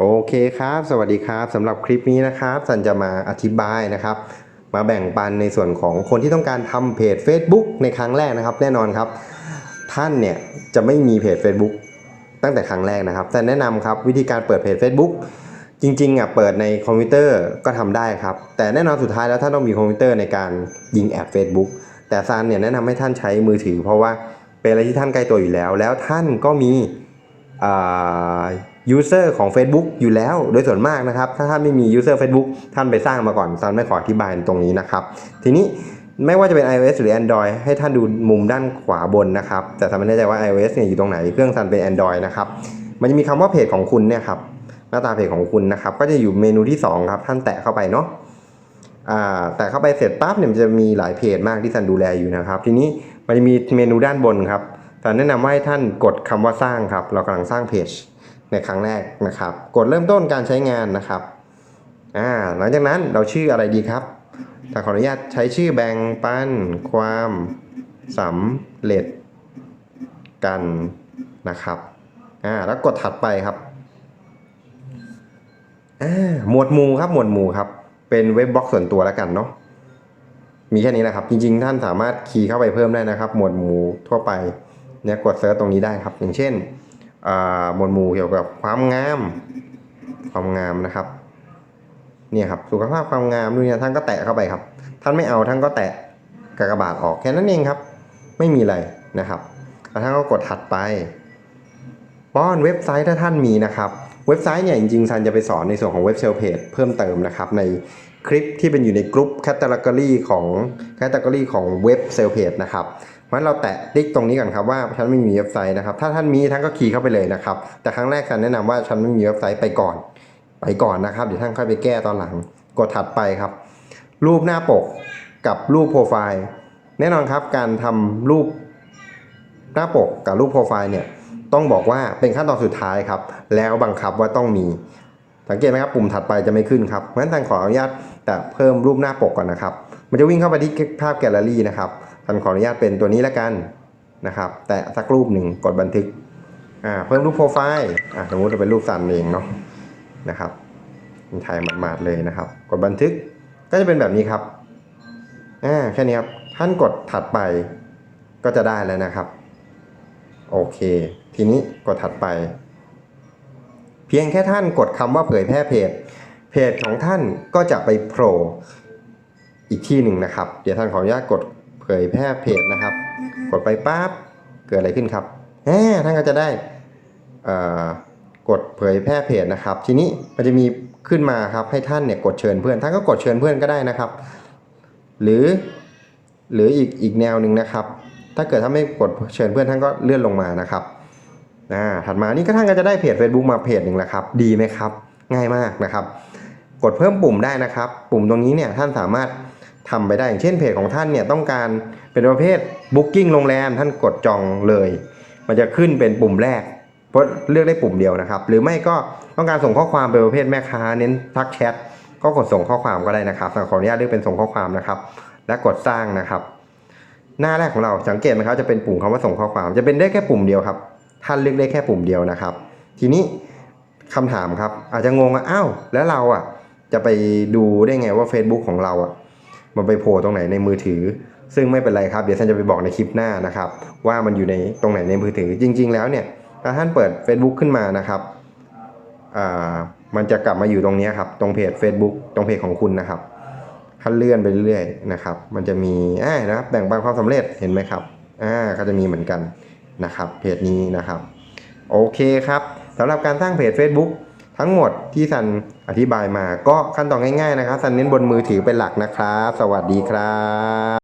โอเคครับ สวัสดีครับสำหรับคลิปนี้นะครับสันจะมาอธิบายนะครับ มาแบ่งปันในส่วนของคนที่ต้องการทำเพจ Facebook ในครั้งแรกนะครับ แน่นอนครับ ท่านเนี่ยจะไม่มีเพจ Facebook ตั้งแต่ครั้งแรกนะครับ แต่แนะนำครับวิธีการเปิดเพจ Facebook จริงๆอะเปิดในคอมพิวเตอร์ก็ทำได้ครับ แต่แน่นอนสุดท้ายแล้วท่านต้องมีคอมพิวเตอร์ในการยิงแอด Facebook แต่ซันเนี่ยแนะนำให้ท่านใช้มือถือ เพราะว่าเป็นอะไรที่ท่านใกล้ตัวอยู่แล้ว แล้วท่านก็มี อ่า user ของ Facebook อยู่แล้วโดยส่วนมากนะครับ ถ้าท่านไม่มี user Facebook ท่านไปสร้างมาก่อนซันไม่ขออธิบายตรงนี้นะครับ ทีนี้ไม่ว่าจะเป็น iOS หรือ Android ให้ท่านดูมุมด้านขวาบนนะครับ แต่ซันไม่แน่ใจว่า iOS เนี่ยอยู่ตรงไหน เครื่องซันเป็น Android นะครับ มันจะมีคำว่าเพจของคุณเนี่ยครับหน้าตาเพจของคุณนะครับ ก็จะอยู่เมนูที่ 2 ครับ ท่านแตะเข้าไปเนาะแตะเข้าไปเสร็จปั๊บเนี่ยมันจะมีหลายเพจมากที่ซันดูแลอยู่นะครับ ทีนี้มันจะมีเมนูด้านบนครับซันแนะนำว่าให้ท่านกดคำว่าสร้างครับ เรากำลังสร้างเพจ ในครั้งแรกนะครับ กดเริ่มต้นการใช้งานนะครับอ่าหลังจากนั้นเราชื่ออะไรดีครับถ้าขออนุญาตใช้ชื่อแบ่งปันความสำเร็จกันนะครับอ่าแล้วกดถัดไปครับอ่าหมวดหมู่ครับหมวดหมู่ครับ เป็นเว็บบล็อกส่วนตัวแล้วกันเนาะมีแค่นี้นะครับ จริงๆ ท่านสามารถคีย์เข้าไปเพิ่มได้นะครับ หมวดหมู่ทั่วไปเนี่ยกดเซิร์ชตรงนี้ได้ครับ อย่างเช่น หมวดหมู่เกี่ยวกับความงาม ความงามนะครับ เนี่ยครับสุขภาพความงามนู่นเนี่ยท่านก็แตะเข้าไปครับ ท่านไม่เอาท่านก็แตะกากบาทออกแค่นั้นเองครับ ไม่มีอะไรนะครับแล้วท่านก็กดถัดไป ป้อนเว็บไซต์ถ้าท่านมีนะครับเว็บไซต์เนี่ยจริงๆซันจะไปสอนในส่วนของเว็บเซลเพจเพิ่มเติมนะครับในคลิปที่เป็นอยู่ในกลุ่มแคตตาล็อกของแคตตาล็อกของเว็บเซลเพจนะครับ เพราะฉะนั้นเราแตะติ๊กตรงนี้ก่อนครับว่าฉันไม่มีเว็บไซต์นะครับ ถ้าท่านมีท่านก็คีย์เข้าไปเลยนะครับ แต่ครั้งแรกซันแนะนำว่าฉันไม่มีเว็บไซต์ไปก่อน ไปก่อนนะครับเดี๋ยวท่านค่อยไปแก้ตอนหลัง กดถัดไปครับ รูปหน้าปกกับรูปโปรไฟล์ แน่นอนครับการทำรูปหน้าปกกับรูปโปรไฟล์เนี่ยต้องบอกว่าเป็นขั้นตอนสุดท้ายครับ แล้วบังคับว่าต้องมี สังเกตไหมครับปุ่มถัดไปจะไม่ขึ้นครับเพราะฉะนั้นทางขออนุญาตแต่เพิ่มรูปหน้าปกก่อนนะครับ มันจะวิ่งเข้าไปที่ภาพแกลเลอรี่นะครับ ท่านขออนุญาตเป็นตัวนี้แล้วกันนะครับแต่สักรูปหนึ่งกดบันทึกอ่าเพิ่มรูปโปรไฟล์อ่าสมมติจะเป็นรูปสันเองเนาะนะครับมันถ่ายหมาดๆเลยนะครับ กดบันทึกก็จะเป็นแบบนี้ครับอ่าแค่นี้ครับท่านกดถัดไปก็จะได้แล้วนะครับ โอเค ทีนี้กดถัดไป เพียงแค่ท่านกดคำว่าเผยแพร่เพจ เพจของท่านก็จะไปโผล่อีกที่หนึ่งนะครับ เดี๋ยวท่านขออนุญาตกด ผยแพร่เพจนะครับ กดไปปั๊บเกิดอะไรขึ้นครับแหมท่านก็จะได้กดเผยแพร่เพจนะครับ ทีนี้มันจะมีขึ้นมาครับให้ท่านเนี่ยกดเชิญเพื่อนท่านก็กดเชิญเพื่อนก็ได้นะครับ หรือหรืออีกอีกแนวหนึ่งนะครับ ถ้าเกิดถ้านไม่กดเชิญเพื่อนท่านก็เลื่อนลงมานะครับอ่าถัดมานี่ก็ท่านก็จะได้เพจ Facebook มาเพจหนึ่งแล้วครับ ดีไหมครับ ง่ายมากนะครับ กดเพิ่มปุ่มได้นะครับ ปุ่มตรงนี้เนี่ยท่านสามารถ ทำไปได้อย่างเช่นเพจของท่านเนี่ยต้องการเป็นประเภท Booking โรงแรมท่านกดจองเลย มันจะขึ้นเป็นปุ่มแรก เพราะเลือกได้ปุ่มเดียวนะครับ หรือไม่ก็ต้องการส่งข้อความเป็นประเภทแม่ค้าเน้นทักแชทก็กดส่งข้อความก็ได้นะครับขออนุญาตเลือกเป็นส่งข้อความนะครับ และกดสร้างนะครับ หน้าแรกของเราสังเกตไหมครับจะเป็นปุ่มคำว่าส่งข้อความ จะเป็นได้แค่ปุ่มเดียวครับ ท่านเลือกได้แค่ปุ่มเดียวนะครับ ทีนี้คำถามครับอาจจะงงว่าอ้าวแล้วเราอะจะไปดูได้ไงว่า Facebook ของเราอะ มันไปโผล่ตรงไหนในมือถือ ซึ่งไม่เป็นไรครับ เดี๋ยวท่านจะไปบอกในคลิปหน้านะครับ ว่ามันอยู่ในตรงไหนในมือถือ จริง ๆ แล้วเนี่ยถ้าท่านเปิด Facebook ขึ้นมานะครับอ่ามันจะกลับมาอยู่ตรงนี้ครับตรงเพจ Facebook ตรงเพจของคุณนะครับท่านเลื่อนไปเรื่อยๆนะครับ มันจะมีอ่านะครับแบ่งปันความสำเร็จเห็นไหมครับอ่าก็จะมีเหมือนกันนะครับเพจนี้นะครับ โอเคครับสำหรับการสร้างเพจ Facebook ทั้งหมดที่ซันอธิบายมาก็ขั้นตอนง่ายๆนะครับซันเน้นบนมือถือเป็นหลักนะครับ สวัสดีครับ